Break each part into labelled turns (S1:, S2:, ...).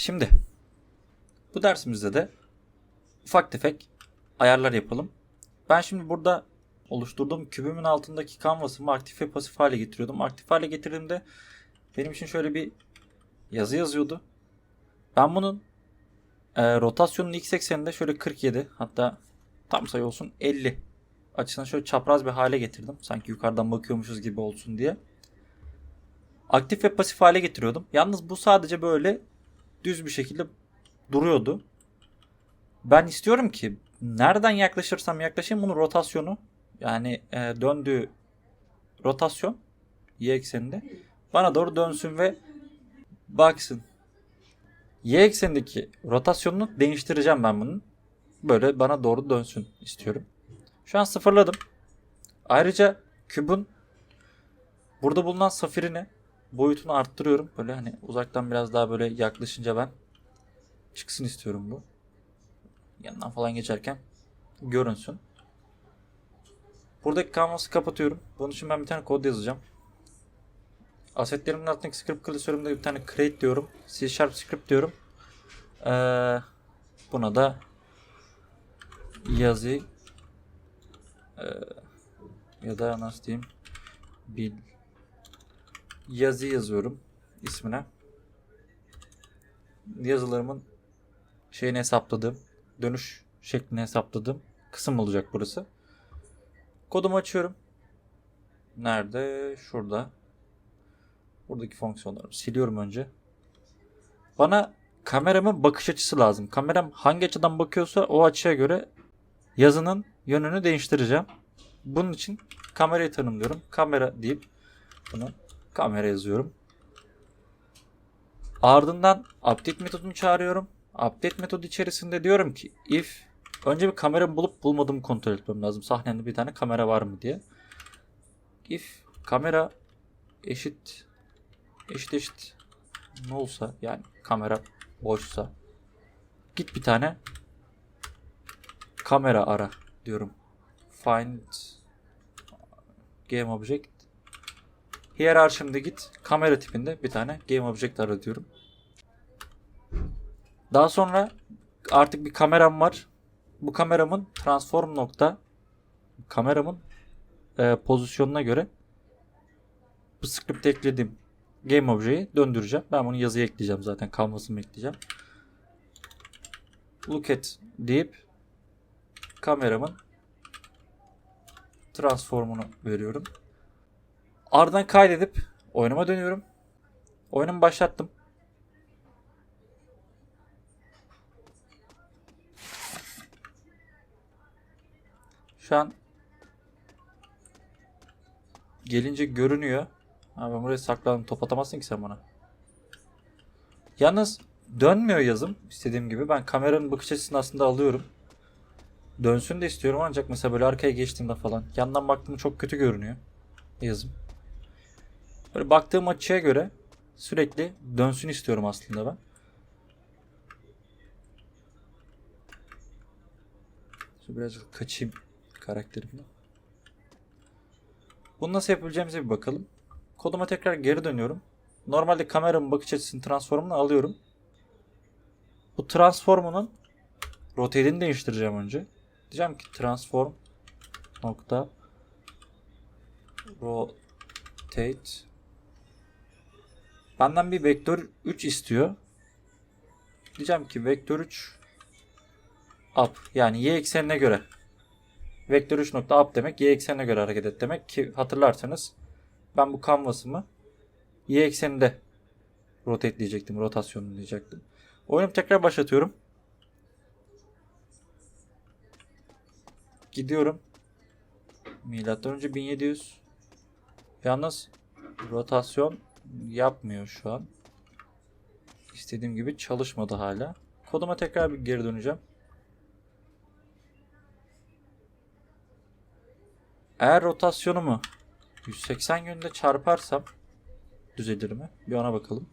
S1: Şimdi bu dersimizde de ufak tefek ayarlar yapalım. Ben şimdi burada oluşturduğum kübümün altındaki kanvasımı aktif ve pasif hale getiriyordum. Aktif hale getirdiğimde benim için şöyle bir yazı yazıyordu. Ben bunun e, rotasyonun x ekseninde şöyle 47 hatta tam sayı olsun 50 açısından şöyle çapraz bir hale getirdim. Sanki yukarıdan bakıyormuşuz gibi olsun diye. Aktif ve pasif hale getiriyordum. Yalnız bu sadece böyle düz bir şekilde duruyordu. Ben istiyorum ki nereden yaklaşırsam yaklaşayım bunun rotasyonu yani e, döndüğü rotasyon y ekseninde bana doğru dönsün ve baksın. Y eksenindeki rotasyonunu değiştireceğim ben bunun. Böyle bana doğru dönsün istiyorum. Şu an sıfırladım. Ayrıca kübün burada bulunan safirini boyutunu arttırıyorum. Böyle hani uzaktan biraz daha böyle yaklaşınca ben çıksın istiyorum bu. Yanından falan geçerken görünsün. Buradaki kanvası kapatıyorum. Bunun için ben bir tane kod yazacağım. Asetlerimin altındaki script klasörümde bir tane create diyorum. C Sharp script diyorum. Ee, buna da yazı ee, ya da nasıl diyeyim bil yazı yazıyorum ismine. Yazılarımın şeyini hesapladığım, dönüş şeklini hesapladığım kısım olacak burası. Kodumu açıyorum. Nerede? Şurada. Buradaki fonksiyonları siliyorum önce. Bana kameramın bakış açısı lazım. Kameram hangi açıdan bakıyorsa o açıya göre yazının yönünü değiştireceğim. Bunun için kamerayı tanımlıyorum. Kamera deyip bunu kamera yazıyorum. Ardından update metodunu çağırıyorum. Update metodu içerisinde diyorum ki if önce bir kamera bulup bulmadığımı kontrol etmem lazım. Sahnemde bir tane kamera var mı diye. If kamera eşit eşit eşit ne olsa yani kamera boşsa git bir tane kamera ara diyorum. Find game object hiyerarşimde git kamera tipinde bir tane game object ara diyorum. Daha sonra artık bir kameram var. Bu kameramın transform nokta kameramın e, pozisyonuna göre bu script eklediğim game object'i döndüreceğim. Ben bunu yazıya ekleyeceğim zaten. Kalmasını ekleyeceğim. Look at deyip kameramın transformunu veriyorum. Ardından kaydedip oyunuma dönüyorum. Oyunumu başlattım. Şu an gelince görünüyor. Ha ben buraya sakladım. Top atamazsın ki sen bana. Yalnız dönmüyor yazım istediğim gibi. Ben kameranın bakış açısını aslında alıyorum. Dönsün de istiyorum ancak mesela böyle arkaya geçtiğimde falan yandan baktığımda çok kötü görünüyor yazım. Böyle baktığım açıya göre sürekli dönsün istiyorum aslında ben. Şöyle birazcık kaçayım karakterimden. Bunu nasıl yapabileceğimize bir bakalım. Koduma tekrar geri dönüyorum. Normalde kameramın bakış açısını transformunu alıyorum. Bu transformunun rotate'ini değiştireceğim önce. Diyeceğim ki transform nokta rotate benden bir vektör 3 istiyor. Diyeceğim ki vektör 3 up yani y eksenine göre vektör 3 nokta up demek y eksenine göre hareket et demek ki hatırlarsanız ben bu kanvasımı y ekseninde rotate diyecektim rotasyonu diyecektim. Oyunu tekrar başlatıyorum. Gidiyorum. Milattan önce 1700. Yalnız rotasyon yapmıyor şu an. İstediğim gibi çalışmadı hala. Koduma tekrar bir geri döneceğim. Eğer rotasyonumu 180 yönünde çarparsam düzelir mi? Bir ona bakalım.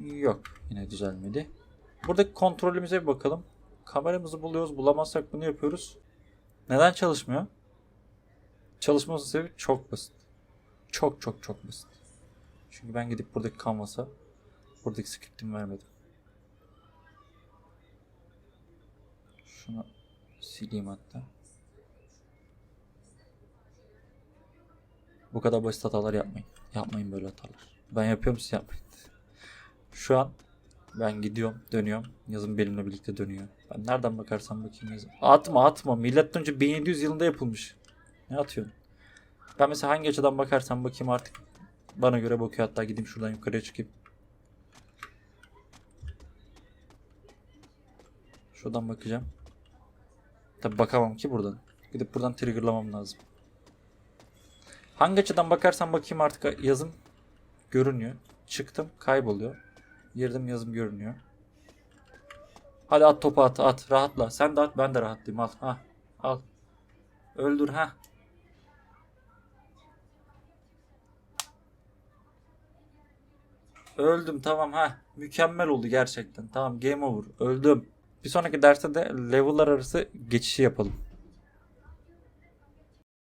S1: Yok. Yine düzelmedi. Buradaki kontrolümüze bir bakalım. Kameramızı buluyoruz. Bulamazsak bunu yapıyoruz. Neden çalışmıyor? Çalışması sebebi çok basit. Çok çok çok basit. Çünkü ben gidip buradaki kanvasa buradaki script'imi vermedim. Şunu sileyim hatta. Bu kadar basit hatalar yapmayın. Yapmayın böyle hatalar. Ben yapıyorum siz yapmayın. Şu an ben gidiyorum, dönüyorum. Yazım benimle birlikte dönüyor. Ben nereden bakarsam bakayım yazım. Atma atma. Milattan önce 1700 yılında yapılmış. Ne atıyorsun? Ben mesela hangi açıdan bakarsam bakayım artık bana göre bakıyor. Hatta gideyim şuradan yukarıya çıkayım. Şuradan bakacağım. Tabi bakamam ki buradan. Gidip buradan triggerlamam lazım. Hangi açıdan bakarsam bakayım artık yazım görünüyor. Çıktım kayboluyor. Girdim yazım görünüyor. Hadi at topu at at rahatla. Sen de at ben de rahatlayayım al. Ha al. Öldür ha. Öldüm tamam ha. Mükemmel oldu gerçekten. Tamam game over. Öldüm. Bir sonraki derste de level'lar arası geçişi yapalım.